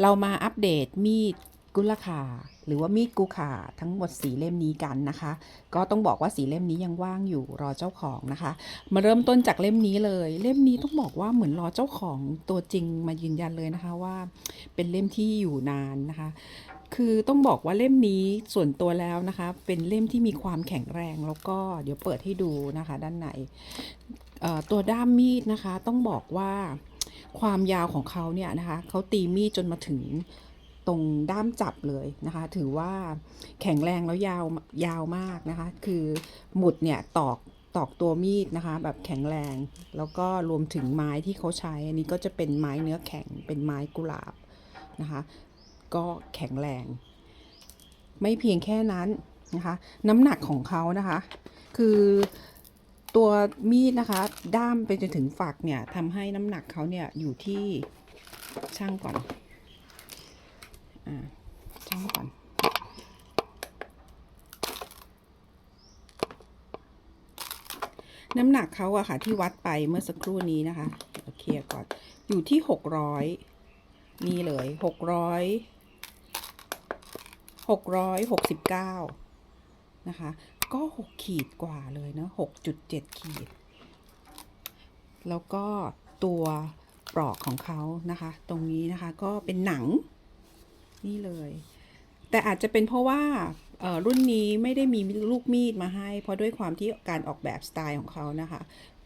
เรามาอัปเดตมีดกุลคาหรือว่ามีดกุขาทั้งหมดสีเล่มนี้กันนะคะ ก็ต้องบอกว่าสีเล่มนี้ยังว่างอยู่รอเจ้าของนะคะ มาเริ่มต้นจากเล่มนี้เลย เล่มนี้ต้องบอกว่าเหมือนรอเจ้าของตัวจริงมายืนยันเลยนะคะว่า เป็นเล่มที่อยู่นานนะคะ คือต้องบอกว่าเล่มนี้ส่วนตัวแล้วนะคะ เป็นเล่มที่มีความแข็งแรงแล้วก็เดี๋ยวเปิดให้ดูนะคะ ด้านในตัวด้ามมีดนะคะ ต้องบอกว่า ความยาวของเขาเนี่ยนะคะเขาตีมีดจนมาถึงตรงด้ามจับเลยนะคะ ถือว่าแข็งแรงแล้วยาวยาวมากนะคะ คือหมุดเนี่ยตอกตอกตัวมีดนะคะ แบบแข็งแรง แล้วก็รวมถึงไม้ที่เขาใช้ อันนี้ก็จะเป็นไม้เนื้อแข็งเป็นไม้กุหลาบนะคะ ก็แข็งแรง ไม่เพียงแค่นั้นนะคะ น้ำหนักของเขานะคะ คือ ตัวมีดนะคะ ด้ามไปจนถึงฝักเนี่ยทำให้น้ำหนักเขาเนี่ยอยู่ที่ช่างก่อนอ่าช่างก่อนน้ำหนักเขาอะค่ะ ที่วัดไปเมื่อสักครู่นี้นะคะเดี๋ยวเคก่อน อยู่ที่หกร้อยนี่เลยหกร้อยหกร้อยหกสิบเก้านะคะ ก็หกขีดกว่าเลยเนาะหกจุดเจ็ดขีด แล้วก็ตัวปลอกของเขานะคะ ตรงนี้นะคะก็เป็นหนังนี่เลย แต่อาจจะเป็นเพราะว่ารุ่นนี้ไม่ได้มีลูกมีดมาให้ เพราะด้วยความที่การออกแบบสไตล์ของเขานะคะ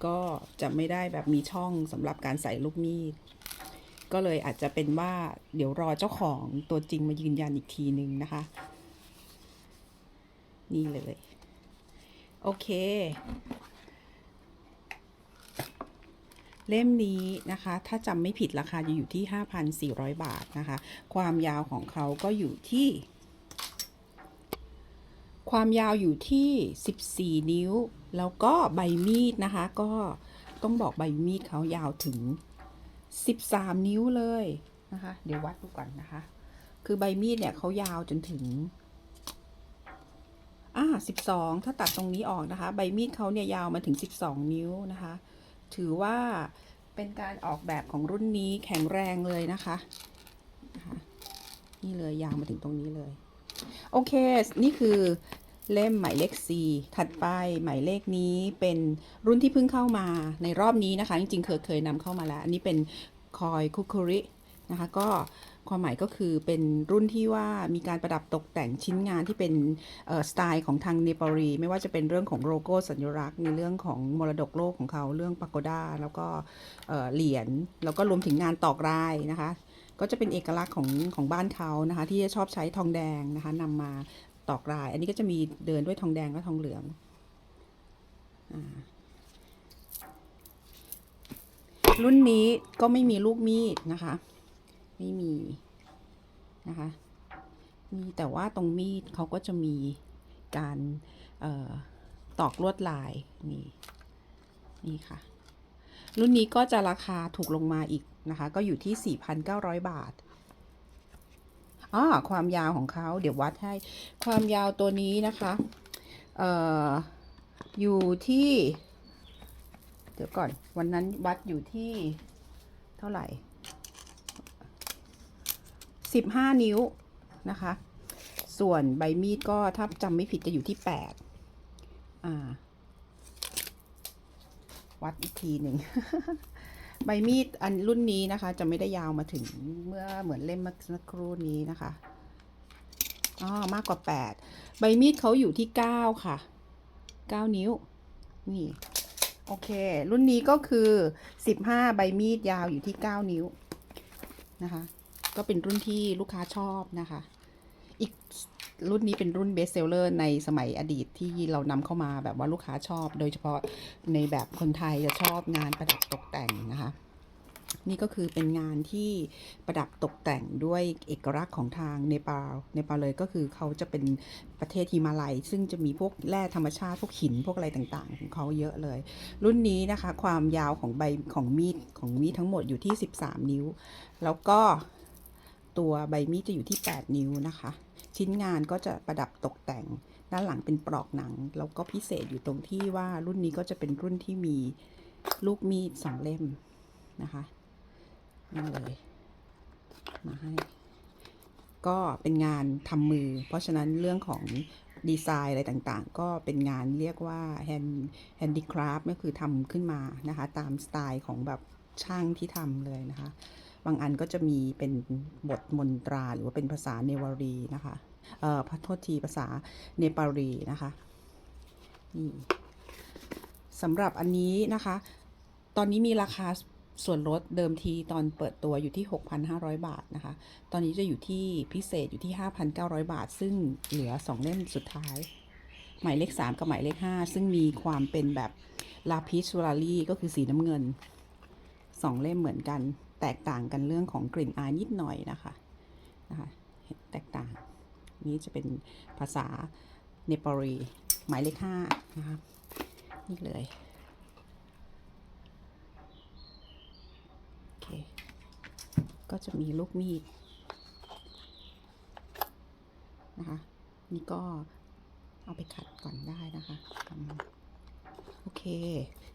ก็จะไม่ได้แบบมีช่องสำหรับการใส่ลูกมีด ก็เลยอาจจะเป็นว่าเดี๋ยวรอเจ้าของตัวจริงมายืนยันอีกทีนึงนะคะ นี่เลย โอเค เล่มนี้นะคะ ถ้าจำไม่ผิดราคาจะอยู่ที่ 5,400 บาทนะคะ ความยาวของเขาก็อยู่ที่ ความยาวอยู่ที่ 14 นิ้ว แล้วก็ใบมีดนะคะ ก็ต้องบอกใบมีดเขายาวถึง 13 นิ้วเลยนะคะ เดี๋ยววัดดูก่อนนะคะ คือใบมีดเนี่ยเขายาวจนถึง อ่า12ถ้าตัดตรงนี้ออกนะคะ ใบมีดเขาเนี่ยยาวมาถึง 12 นิ้วนะคะ ถือว่าเป็นการออกแบบของรุ่นนี้แข็งแรงเลยนะคะนะคะนี่เลยยาวมาถึงตรงนี้เลย โอเค นี่คือเล่มหมายเลข C ถัดไปหมายเลขนี้เป็นรุ่นที่เพิ่งเข้ามาในรอบนี้นะคะ จริงๆเคยเคยนำเข้ามาแล้ว อันนี้เป็นคอยคุคุริ นะคะก็ความหมายก็คือเป็นรุ่นที่ว่ามีการประดับตกแต่งชิ้นงานที่เป็นสไตล์ของทางเนปาลีไม่ว่าจะเป็นเรื่องของโลโก้สัญลักษณ์ในเรื่องของมรดกโลกของเขาเรื่องปาโกด้าแล้วก็เหรียญแล้วก็รวมถึงงานตอกลายนะคะ ก็จะเป็นเอกลักษณ์ของของบ้านเขานะคะ ที่จะชอบใช้ทองแดงนะคะนำมาตอกลาย อันนี้ก็จะมีเดินด้วยทองแดงและทองเหลืองอารุ่นนี้ก็ไม่มีลูกมีดนะคะ ไม่มีนะคะ มีแต่ว่าตรงมีดเขาก็จะมีการออตอกลวดลายนี่นี่ค่ะ รุ่นนี้ก็จะราคาถูกลงมาอีกนะคะ ก็อยู่ที่ 4,900 บาทอ่าความยาวของเขาเดี๋ยววัดให้ ความยาวตัวนี้นะคะเอ่ออยู่ที่ เดี๋ยวก่อน วันนั้นวัดอยู่ที่เท่าไหร่ 15 นิ้วนะคะ ส่วนใบมีดก็ถ้าจำไม่ผิดจะอยู่ที่8อ่าวัดอีกทีหนึ่ง ใบมีดอันรุ่นนี้นะคะ จะไม่ได้ยาวมาถึงเมื่อเหมือนเล่มเมื่อสักครู่นี้นะคะอ๋อมากกว่า 8 ใบมีดเขาอยู่ที่ 9 ค่ะ 9 นิ้ว นี่ โอเค รุ่นนี้ก็คือ 15 ใบมีดยาวอยู่ที่ 9 นิ้วนะคะ ก็เป็นรุ่นที่ลูกค้าชอบนะคะ อีกรุ่นนี้เป็นรุ่นเบสเซลเลอร์ในสมัยอดีตที่เรานำเข้ามาแบบว่าลูกค้าชอบ โดยเฉพาะในแบบคนไทยจะชอบงานประดับตกแต่งนะคะ นี่ก็คือเป็นงานที่ประดับตกแต่งด้วยเอกลักษณ์ของทางเนปาลเนปาลเลยก็คือเขาจะเป็นประเทศฮิมาลัย ซึ่งจะมีพวกแร่ธรรมชาติพวกหินพวกอะไรต่างๆ ของเขาเยอะเลย รุ่นนี้นะคะ ความยาวของใบของมีดของมีดทั้งหมดอยู่ที่ 13 นิ้ว แล้วก็ ตัวใบมีดจะอยู่ที่ 8 นิ้วนะคะ ชิ้นงานก็จะประดับตกแต่ง ด้านหลังเป็นปลอกหนัง แล้วก็พิเศษอยู่ตรงที่ว่ารุ่นนี้ก็จะเป็นรุ่นที่มีลูกมีดสองเล่มนะคะนี่เลยมาให้ ก็เป็นงานทำมือ เพราะฉะนั้นเรื่องของดีไซน์อะไรต่างๆ ก็เป็นงานเรียกว่า hand handicraft ก็คือทำขึ้นมานะคะ ตามสไตล์ของแบบช่างที่ทำเลยนะคะ บางอันก็จะมีเป็นบทมนตราหรือว่าเป็นภาษาเนวารีนะคะเอ่อขอโทษทีภาษาเนปาลีนะคะนี่สำหรับอันนี้นะคะ ตอนนี้มีราคาส่วนลดเดิมทีตอนเปิดตัวอยู่ที่ 6,500 บาทนะคะ ตอนนี้จะอยู่ที่พิเศษอยู่ที่ 5,900 บาท ซึ่งเหลือ 2 เล่มสุดท้าย หมายเลข 3 กับหมายเลข 5 ซึ่งมีความเป็นแบบลาพิช u ลารีก็คือสีน้ำเงิน 2 เล่มเหมือนกัน แตกต่างกันเรื่องของกลิ่นอายนิดหน่อยนะคะนะคะเห็นแตกต่าง นี้จะเป็นภาษาเนปาลีหมายเลขห้านะคะนี่เลยโอเคก็จะมีลูกมีดนะคะนี่ก็เอาไปขัดก่อนได้นะคะกำ โอเค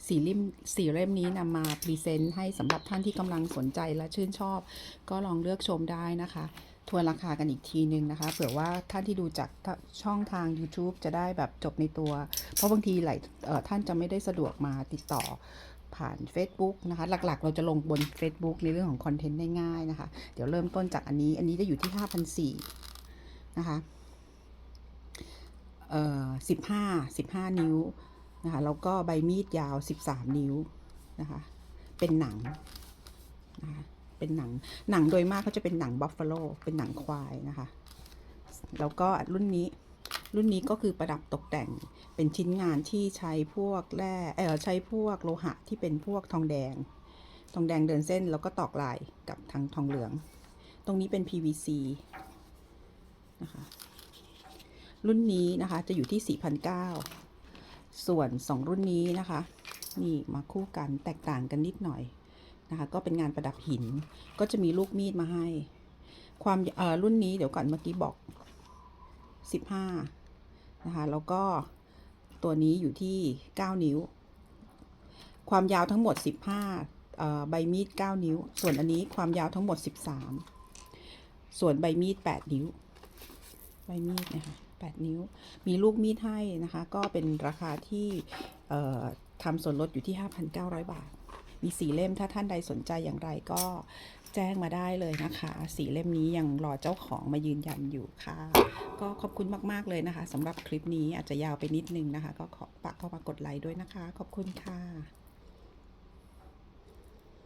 สีเล่มสีเล่มนี้นำมาพรีเซนต์ให้สำหรับท่านที่กำลังสนใจและชื่นชอบ ก็ลองเลือกชมได้นะคะทวนราคากันอีกทีนึงนะคะ เผื่อว่าท่านที่ดูจากช่องทาง YouTube จะได้แบบจบในตัว เพราะบางทีหลายท่านจะไม่ได้สะดวกมาติดต่อผ่าน Facebook นะคะ หลักๆ เราจะลงบน Facebook ในเรื่องของคอนเทนต์ได้ง่ายนะคะ เดี๋ยวเริ่มต้นจากอันนี้ อันนี้จะอยู่ที่ 5,400นะคะ เอ่อ 15 15 นิ้ว นะคะแล้วก็ใบมีดยาว 13 นิ้วนะคะเป็นหนังนะคะเป็นหนังหนังโดยมากเขาจะเป็นหนังบัฟฟาโลเป็นหนังควายนะคะแล้วก็รุ่นนี้รุ่นนี้ก็คือประดับตกแต่งเป็นชิ้นงานที่ใช้พวกแร่เออใช้พวกโลหะที่เป็นพวกทองแดง ทองแดงเดินเส้นแล้วก็ตอกลายกับทางทองเหลือง ตรงนี้เป็น PVC นะคะรุ่นนี้นะคะจะอยู่ที่ 4,900 ส่วน 2 รุ่นนี้นะคะ นี่มาคู่กันแตกต่างกันนิดหน่อยนะคะ ก็เป็นงานประดับหิน ก็จะมีลูกมีดมาให้ ความรุ่นนี้เดี๋ยวก่อนเมื่อกี้บอก 15 นะคะ แล้วก็ตัวนี้อยู่ที่ 9 นิ้ว ความยาวทั้งหมด 15 ใบมีด 9 นิ้ว ส่วนอันนี้ความยาวทั้งหมด 13 ส่วนใบมีด 8 นิ้ว ใบมีดนะคะ 8 นิ้ว มีลูกมีดให้นะคะ ก็เป็นราคาที่ทำส่วนลดอยู่ที่ 5,900 บาท มีสีเล่มถ้าท่านใดสนใจอย่างไรก็แจ้งมาได้เลยนะคะ สีเล่มนี้ยังรอเจ้าของมายืนยันอยู่ค่ะ ก็ขอบคุณมาก ๆ เลยนะคะสำหรับคลิปนี้อาจจะยาวไปนิดนึงนะคะ ก็ขอฝากเข้ามากดไลค์ด้วยนะคะ ขอบคุณค่ะ